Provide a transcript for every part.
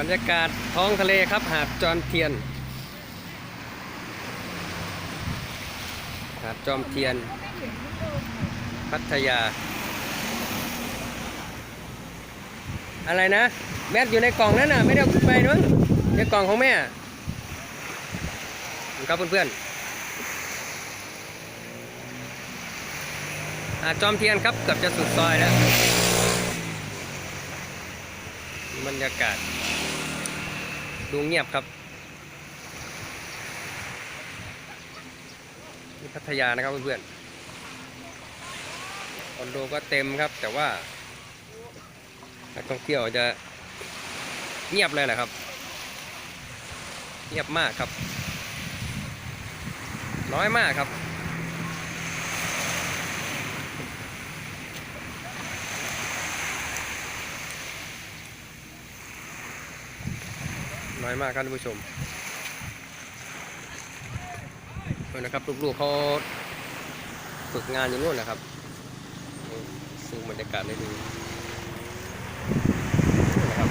บรรยากาศท้องทะเลครับ หาดจอมเทียน หาดจอมเทียน พัทยา อะไรนะ แมทอยู่ในกล่องนั่นน่ะ ไม่ได้เอาขึ้นไปนู้นในกล่องของแม่ครับเพื่อนๆหาดจอมเทียนครับเกือบจะสุดซอยแล้วบรรยากาศ ดูเงียบครับนี่พัทยานะครับเพื่อนๆคอนโดก็เต็มครับ แต่ว่านักท่องเที่ยวจะเงียบเลยแหละครับ เงียบมากครับ น้อยมากครับ น้อยมากครับท่านผู้ชมเออนะครับลูกๆเขาฝึกงานอยู่นู่นนะครับซึ่งบรรยากาศได้ดูนะครับ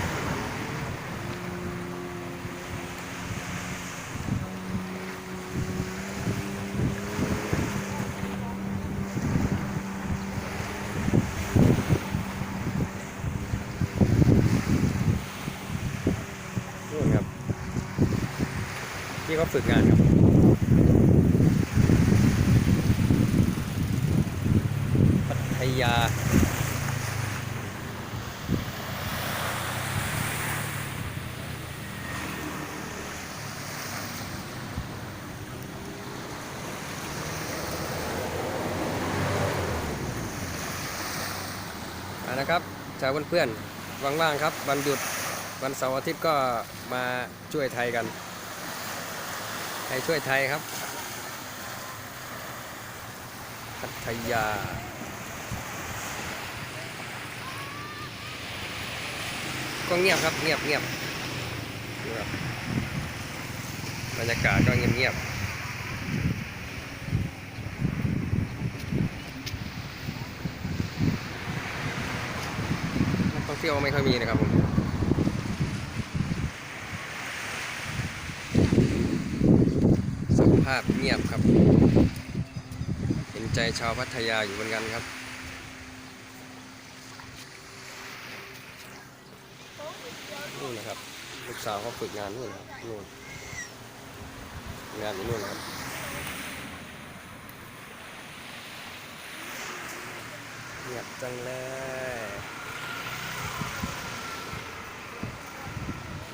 นู่นครับ ที่เขาฝึกงานครับพัทยานะครับชาวเพื่อนๆว่างๆครับ วันหยุดวันเสาร์อาทิตย์ก็มาช่วยไทยกัน ให้ช่วยไทยครับพัทยาก็เงียบครับเงียบเงียบดูครับบรรยากาศก็เงียบเงียบนักท่องเที่ยวไม่ค่อยมีนะครับผมสภาพเงียบครับ เห็นใจชาวพัทยาอยู่เหมือนกันครับนู่นนะครับลูกสาวเขาฝึกงานนู่นครับนู่นงานอยู่นู่นครับเงียบจังเลย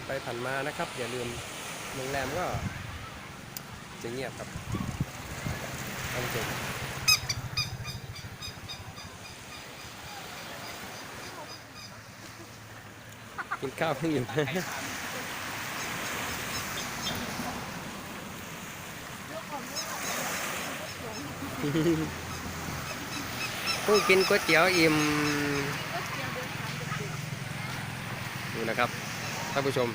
ไปผ่านมานะครับ อย่าลืมโรงแรมก็ จะเงียบครับท่านผู้ชมกินข้าวเพิ่งอยู่เพิ่งกินก๋วยเตี๋ยวอิ่มดูนะครับท่านผู้ชม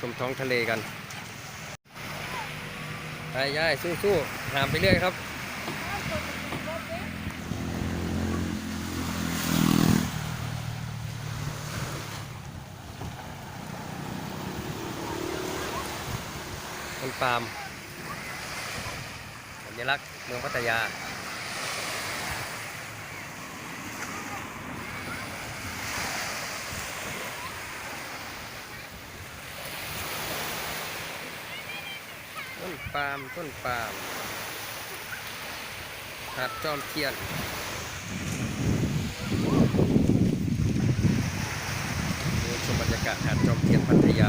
ชมท้องทะเลกัน ไปย่ายสู้ๆหามไปเรื่อยครับต้นปาล์มสัญลักษณ์เมืองพัทยา ปาล์มต้นปาล์มหาดจอมเทียนดูชมบรรยากาศหาดจอมเทียนพัทยา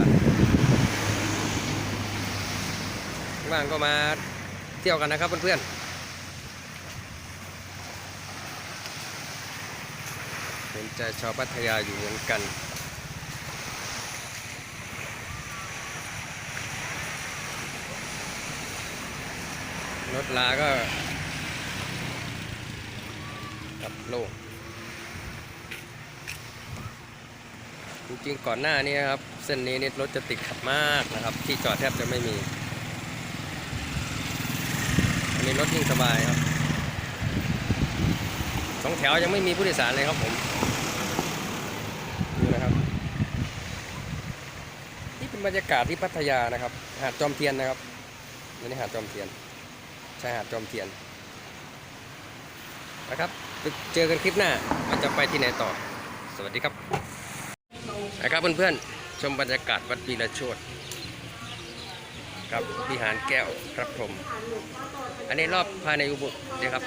ว่างก็มาเที่ยวกันนะครับเพื่อนๆเห็นใจชาวพัทยาอยู่เหมือนกัน รถลาก็กับโลกจริงๆก่อนหน้านี้นะครับ เส้นนี้นี่รถจะติดขัดมากนะครับ ที่จอดแทบจะไม่มีอันนี้รถยิ่งสบายครับสองแถวยังไม่มีผู้โดยสารเลยครับผมดูนะครับ นี่เป็นบรรยากาศที่พัทยานะครับ หาดจอมเทียนนะครับอันนี้หาดจอมเทียน ชายหาดจอมเทียนนะครับเจอกันคลิปหน้ามันจะไปที่ไหนต่อ สวัสดีครับนะครับเพื่อนๆชมบรรยากาศวัดปีละโชดครับวิหารแก้วครับผมอันนี้รอบภายในอุโบสถนี่ครับ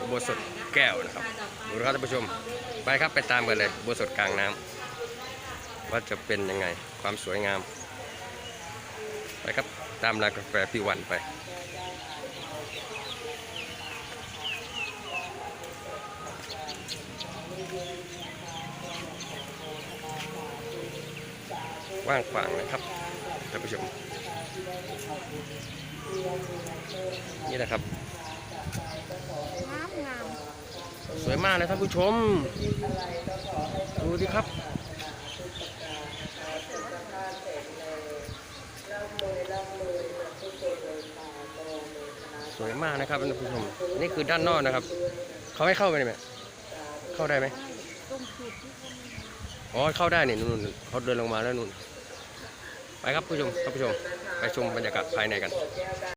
อุโบสถแก้วนะครับดูนะครับท่านผู้ชมไปครับไปตามกันเลยอุโบสถกลางน้ำว่าจะเป็นยังไงความสวยงาม ไปครับตามรากาแฟพี่วันไป ว่างขวางนะครับท่านผู้ชมนี่นะครับงามงามสวยมากเลยท่านผู้ชม ดูดิครับสวยมากนะครับท่านผู้ชมนี่คือด้านนอกนะครับ เขาให้เข้าไปไหมเข้าได้ไหมตรงจุดที่เขามีอ๋อเข้าได้นี่นู่นๆเขาเดินลงมาแล้วนู่น ไปครับผู้ชมท่านผู้ชมไปชมบรรยากาศภายในกัน